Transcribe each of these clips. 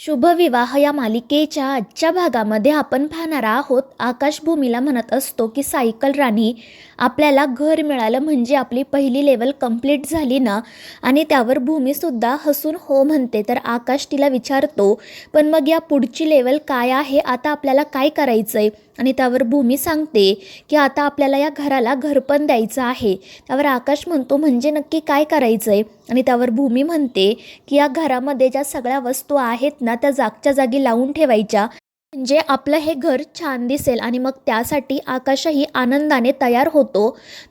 शुभविवाह या मालिकेच्या आजच्या भागामध्ये आपण पाहणार आहोत. आकाशभूमीला म्हणत असतो की सायकल राणी आपल्याला घर मिळालं म्हणजे आपली पहिली लेवल कंप्लीट झाली ना? आणि त्यावर भूमीसुद्धा हसून हो म्हणते. तर आकाश तिला विचारतो पण मग या पुढची लेवल काय आहे? आता आपल्याला काय करायचं आहे आणि त्यावर भूमी सांगते की आता आपल्याला या घराला घरपण द्यायचं आहे. त्यावर आकाश म्हणतो म्हणजे नक्की काय करायचं आहे आणि त्यावर भूमी म्हणते की या घरामध्ये ज्या सगळ्या वस्तू आहेत ना त्या जागच्या जागी लावून ठेवायच्या. म्हणजे आपलं हे घर छान दिसेल आणि मग त्यासाठी आकाशही आनंदाने तयार होतो.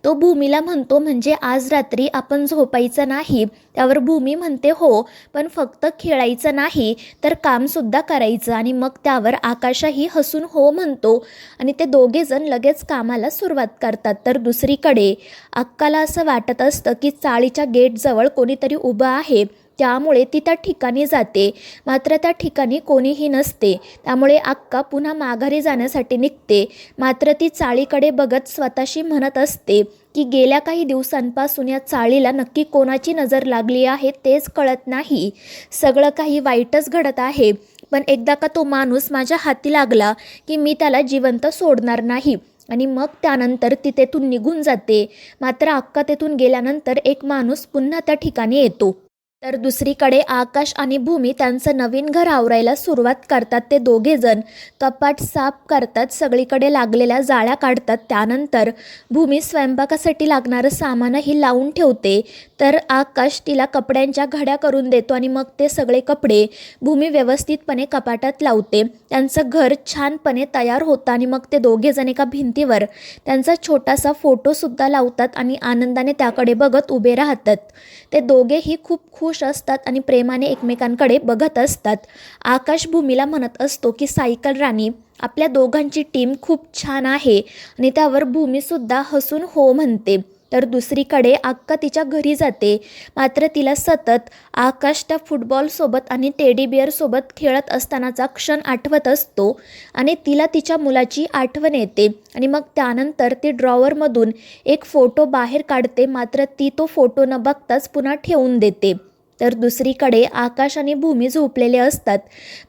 तो भूमीला म्हणतो म्हणजे आज रात्री आपण झोपायचं नाही. त्यावर भूमी म्हणते हो पण फक्त खेळायचं नाही तर कामसुद्धा करायचं आणि मग त्यावर आकाशही हसून हो म्हणतो. आणि ते दोघेजण लगेच कामाला सुरुवात करतात. तर दुसरीकडे अक्काला असं वाटत असतं की चाळीच्या गेटजवळ कोणीतरी उभं आहे. त्यामुळे ती त्या ठिकाणी जाते. मात्र त्या ठिकाणी कोणीही नसते. त्यामुळे अक्का पुन्हा माघारी जाण्यासाठी निघते. मात्र ती चाळीकडे बघत स्वतःशी म्हणत असते की गेल्या काही दिवसांपासून या चाळीला नक्की कोणाची नजर लागली आहे तेच कळत नाही. सगळं काही वाईटच घडत आहे. पण एकदा का तो माणूस माझ्या हाती लागला की मी त्याला जिवंत सोडणार नाही. आणि मग त्यानंतर ती तेथून निघून जाते. मात्र अक्का तेथून गेल्यानंतर एक माणूस पुन्हा त्या ठिकाणी येतो. तर दुसरीकडे आकाश आणि भूमी त्यांचं नवीन घर आवरायला सुरुवात करतात. ते दोघेजण कपाट साफ करतात सगळीकडे लागलेल्या जाळ्या काढतात. त्यानंतर भूमी स्वयंपाकासाठी लागणारं सामानही लावून ठेवते. तर आकाश तिला कपड्यांच्या घड्या करून देतो आणि मग ते सगळे कपडे भूमी व्यवस्थितपणे कपाटात लावते. त्यांचं घर छानपणे तयार होतं आणि मग ते दोघेजण एका भिंतीवर त्यांचा छोटासा फोटोसुद्धा लावतात आणि आनंदाने त्याकडे बघत उभे राहतात. ते दोघेही खूप खुश असतात आणि प्रेमाने एकमेकांकडे बघत असतात. आकाश भूमीला म्हणत असतो की सायकल राणी आपल्या दोघांची टीम खूप छान आहे आणि त्यावर भूमीसुद्धा हसून हो म्हणते. तर दुसरीकडे अक्का तिच्या घरी जाते. मात्र तिला सतत आकाश त्या फुटबॉलसोबत आणि टेडी बिअरसोबत खेळत असतानाचा क्षण आठवत असतो आणि तिला तिच्या मुलाची आठवण येते आणि मग त्यानंतर ती ड्रॉवरमधून एक फोटो बाहेर काढते. मात्र ती तो फोटो न बघताच पुन्हा ठेवून देते. तर दुसरीकडे आकाश आणि भूमी झोपलेले असतात.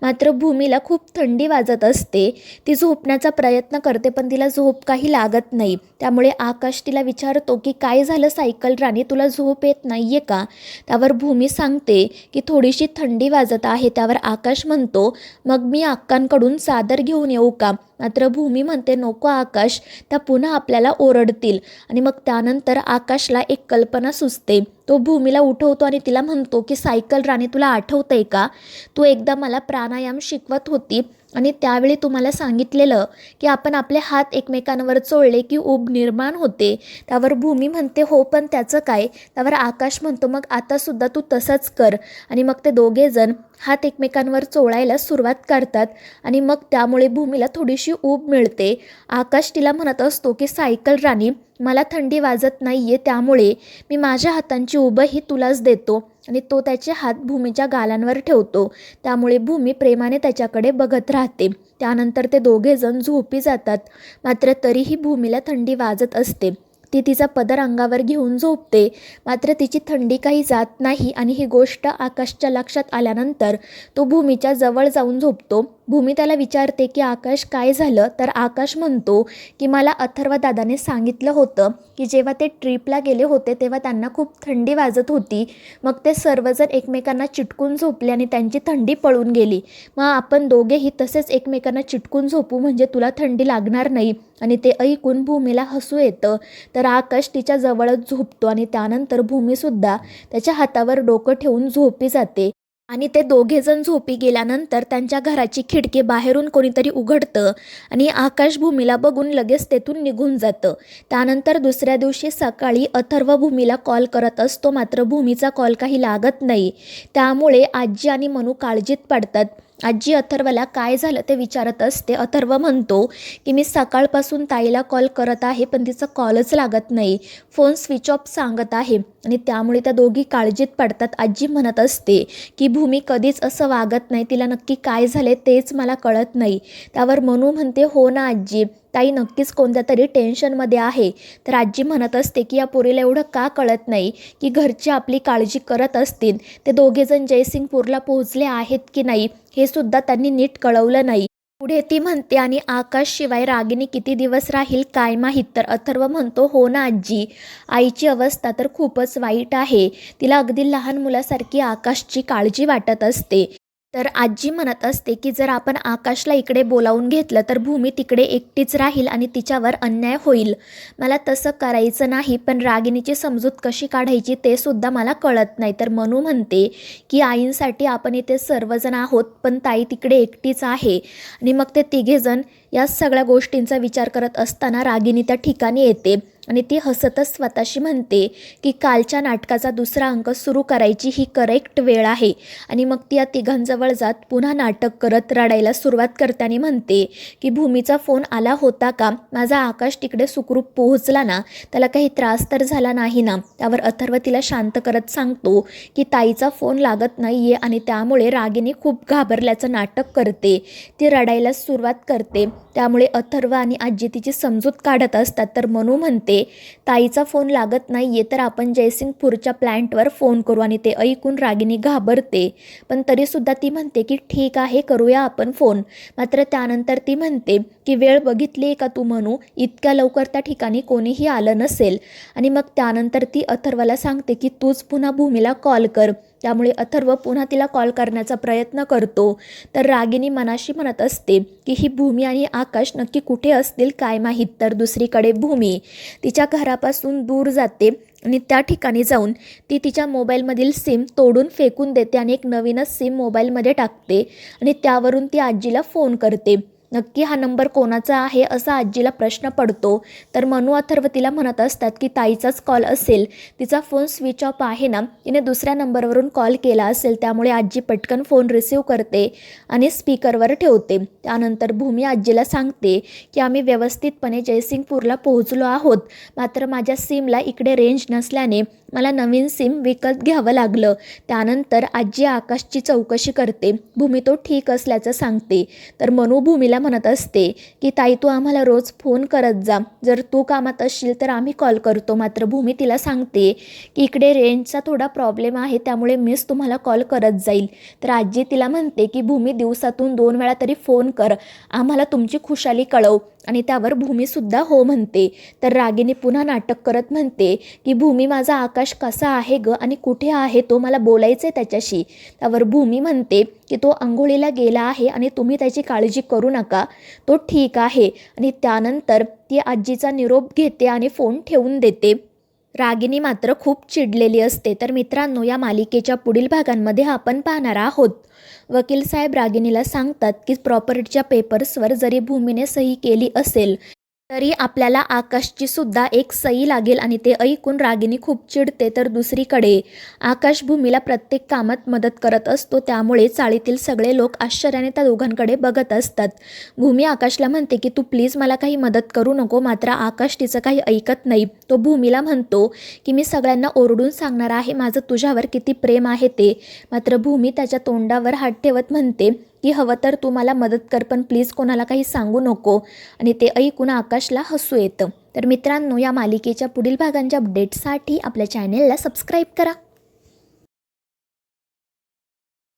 मात्र भूमीला खूप थंडी वाजत असते. ती झोपण्याचा प्रयत्न करते पण तिला झोप काही लागत नाही. त्यामुळे आकाश तिला विचारतो की काय झालं सायकल राणी? तुला झोप येत नाही आहे का? त्यावर भूमी सांगते की थोडीशी थंडी वाजत आहे. त्यावर आकाश म्हणतो मग मी अक्कांकडून चादर घेऊन येऊ का? मात्र भूमी म्हणते नको आकाश त्या पुन्हा आपल्याला ओरडतील. आणि मग त्यानंतर आकाशला एक कल्पना सुचते. तो भूमीला उठवतो आणि तिला म्हणतो की सायकल राणी तुला आठवतंय का? तू एकदा मला प्राणायाम शिकवत होती. आणि त्यावेळी तुम्हाला सांगितलेलं की आपण आपले हात एकमेकांवर चोळले की ऊब निर्माण होते. त्यावर भूमी म्हणते हो पण त्याचं काय? त्यावर आकाश म्हणतो मग आतासुद्धा तू तसंच कर. आणि मग ते दोघेजण हात एकमेकांवर चोळायला सुरुवात करतात आणि मग त्यामुळे भूमीला थोडीशी ऊब मिळते. आकाश तिला म्हणत असतो की सायकल राणी मला थंडी वाजत नाही आहे त्यामुळे मी माझ्या हातांची उबंही तुलाच देतो. आणि तो त्याचे हात भूमीच्या गालांवर ठेवतो. त्यामुळे भूमी प्रेमाने त्याच्याकडे बघत राहते. त्यानंतर ते दोघेजण झोपी जातात. मात्र तरीही भूमीला थंडी वाजत असते. ती तिचा पदर अंगावर घेऊन झोपते. मात्र तिची थंडी काही जात नाही आणि ही गोष्ट आकाशच्या लक्षात आल्यानंतर तो भूमीच्या जवळ जाऊन झोपतो. भूमी त्याला विचारते की आकाश काय झालं? तर आकाश म्हणतो की मला अथर्व दादाने सांगितलं होतं की जेव्हा ते ट्रिपला गेले होते तेव्हा त्यांना खूप थंडी वाजत होती. मग ते सर्वजण एकमेकांना चिटकून झोपले आणि त्यांची थंडी पळून गेली. मग आपण दोघेही तसेच एकमेकांना चिटकून झोपू म्हणजे तुला थंडी लागणार नाही. आणि ते ऐकून भूमीला हसू येतं. तर आकाश तिच्या जवळच झोपतो आणि त्यानंतर भूमीसुद्धा त्याच्या हातावर डोकं ठेवून झोपी जाते. आणि ते दोघेजण झोपी गेल्यानंतर त्यांच्या घराची खिडकी बाहेरून कोणीतरी उघडतं आणि आकाशभूमीला बघून लगेच तेथून निघून जातं. त्यानंतर दुसऱ्या दिवशी सकाळी अथर्व भूमीला कॉल करत असतो मात्र भूमीचा कॉल काही लागत नाही. त्यामुळे आजी आणि मनू काळजीत पडतात. आजी अथर्वला काय झालं ते विचारत असते अथर्व म्हणतो की मी सकाळपासून ताईला कॉल करत आहे पण तिचा कॉलच लागत नाही. फोन स्विच ऑफ सांगत आहे. आणि त्यामुळे त्या दोघी काळजीत पडतात. आजी म्हणत असते की भूमी कधीच असं वागत नाही. तिला नक्की काय झाले तेच मला कळत नाही. त्यावर मनू म्हणते हो ना आजी. ताई नक्कीच कोणत्या तरी टेन्शनमध्ये आहे. तर आजी म्हणत असते की या पोरीला एवढं का कळत नाही की घरची आपली काळजी करत असतील? ते दोघेजण जयसिंगपूरला पोहोचले आहेत की नाही हे सुद्धा त्यांनी नीट कळवलं नाही. पुढे ती म्हणते आणि आकाशशिवाय रागिनी किती दिवस राहील काय माहीत? तर अथर्व म्हणतो हो ना आजी आईची अवस्था तर खूपच वाईट आहे. तिला अगदी लहान मुलासारखी आकाशची काळजी वाटत असते. तर आजी म्हणत असते की जर आपण आकाशला इकडे बोलावून घेतलं तर भूमी तिकडे एकटीच राहील आणि तिच्यावर अन्याय होईल. मला तसं करायचं नाही पण रागिणीची समजूत कशी काढायची ते सुद्धा मला कळत नाही. तर मनू म्हणते की आईंसाठी आपण इथे सर्वजण आहोत पण ताई तिकडे एकटीच आहे. आणि मग ते तिघेजण या सगळ्या गोष्टींचा विचार करत असताना रागिणी त्या ठिकाणी येते. आणि ती हसतच स्वतःशी म्हणते की कालच्या नाटकाचा दुसरा अंक सुरू करायची ही करेक्ट वेळ आहे. आणि मग ती या तिघांजवळ जात पुन्हा नाटक करत रडायला सुरुवात करते आणि म्हणते की भूमीचा फोन आला होता का? माझा आकाश तिकडे सुखरूप पोहोचला ना? त्याला काही त्रास तर झाला नाही ना? त्यावर अथर्व तिला शांत करत सांगतो की ताईचा फोन लागत नाही आहे आणि त्यामुळे रागिनी खूप घाबरल्याचं नाटक करते. ती रडायला सुरुवात करते. त्यामुळे अथर्व आणि आजी तिची समजूत काढत असतात तर मनू म्हणते ताईचा फोन लागत नाही आहे तर आपण जयसिंगपूरच्या प्लॅन्टवर फोन करू आणि ते ऐकून रागिनी घाबरते. पण तरीसुद्धा ती म्हणते की ठीक आहे करूया आपण फोन. मात्र त्यानंतर ती म्हणते की वेळ बघितली आहे का तू म्हणू? इतक्या लवकर त्या ठिकाणी कोणीही आलं नसेल. आणि मग त्यानंतर ती अथर्वाला सांगते की तूच पुन्हा भूमीला कॉल कर. त्यामुळे अथर्व पुन्हा तिला कॉल करण्याचा प्रयत्न करतो. तर रागिनी मनाशी म्हणत असते की ही भूमी आणि आकाश नक्की कुठे असतील काय माहीत? तर दुसरीकडे भूमी. तिच्या घरापासून दूर जाते आणि त्या ठिकाणी जाऊन ती तिच्या मोबाईलमधील सिम तोडून फेकून देते आणि एक नवीनच सिम मोबाईलमध्ये टाकते आणि त्यावरून ती आजीला फोन करते. नक्की हा नंबर कोणाचा आहे असा आजीला प्रश्न पडतो. तर मनू अथर्व तिला म्हणत असतात की ताईचाच कॉल असेल. तिचा फोन स्विच ऑफ आहे ना. तिने दुसऱ्या नंबरवरून कॉल केला असेल. त्यामुळे आजी पटकन फोन रिसीव करते आणि स्पीकरवर ठेवते. त्यानंतर भूमी आजीला सांगते की आम्ही व्यवस्थितपणे जयसिंगपूरला पोहोचलो आहोत. मात्र माझ्या सिमला इकडे रेंज नसल्याने मला नवीन सिम विकत घ्यावं लागलं. त्यानंतर आजी आकाशची चौकशी करते. भूमी तो ठीक असल्याचं सांगते. तर मनू भूमीला म्हणत असते की ताई तू आम्हाला रोज फोन करत जा. जर तू कामात असशील तर आम्ही कॉल करतो. मात्र भूमी तिला सांगते की इकडे रेंजचा थोडा प्रॉब्लेम आहे त्यामुळे मीच तुम्हाला कॉल करत जाईल. तर आजी तिला म्हणते की भूमी दिवसातून दोन वेळा तरी फोन कर. आम्हाला तुमची खुशाली कळव. आणि त्यावर भूमीसुद्धा हो म्हणते. तर रागिनी पुन्हा नाटक करत म्हणते की भूमी माझा आकाश कसा आहे ग आणि कुठे आहे तो मला बोलायचं आहे त्याच्याशी? त्यावर भूमी म्हणते की तो आंघोळीला गेला आहे आणि तुम्ही त्याची काळजी करू नका. तो ठीक आहे आणि त्यानंतर ती आजीचा निरोप घेते आणि फोन ठेवून देते. रागिनी मात्र खूप चिडलेली असते. तर मित्रांनो या मालिकेच्या पुढील भागांमध्ये आपण पाहणार आहोत. वकील साहेब रागिनीला सांगतात की प्रॉपर्टीच्या पेपर्सवर जरी भूमीने सही केली असेल तरी आपल्याला आकाशची सुद्धा एक सई लागेल आणि ते ऐकून रागिनी खूप चिडते तर दुसरीकडे. आकाश भूमीला प्रत्येक कामात मदत करत असतो त्यामुळे चाळीतील सगळे लोक आश्चर्याने त्या दोघांकडे बघत असतात. भूमी आकाशला म्हणते की तू प्लीज मला काही मदत करू नको मात्र आकाश तिचं काही ऐकत नाही. तो भूमीला म्हणतो की मी सगळ्यांना ओरडून सांगणार आहे माझं तुझ्यावर किती प्रेम आहे ते. मात्र भूमी त्याच्या तोंडावर हात ठेवत म्हणते की हवं तर तू मला मदत कर पण प्लीज कोणाला काही सांगू नको. आणि ते ऐकून आकाशला हसू येतं. तर मित्रांनो या मालिकेच्या पुढील भागांच्या अपडेटसाठी आपल्या चॅनेलला सबस्क्राईब करा.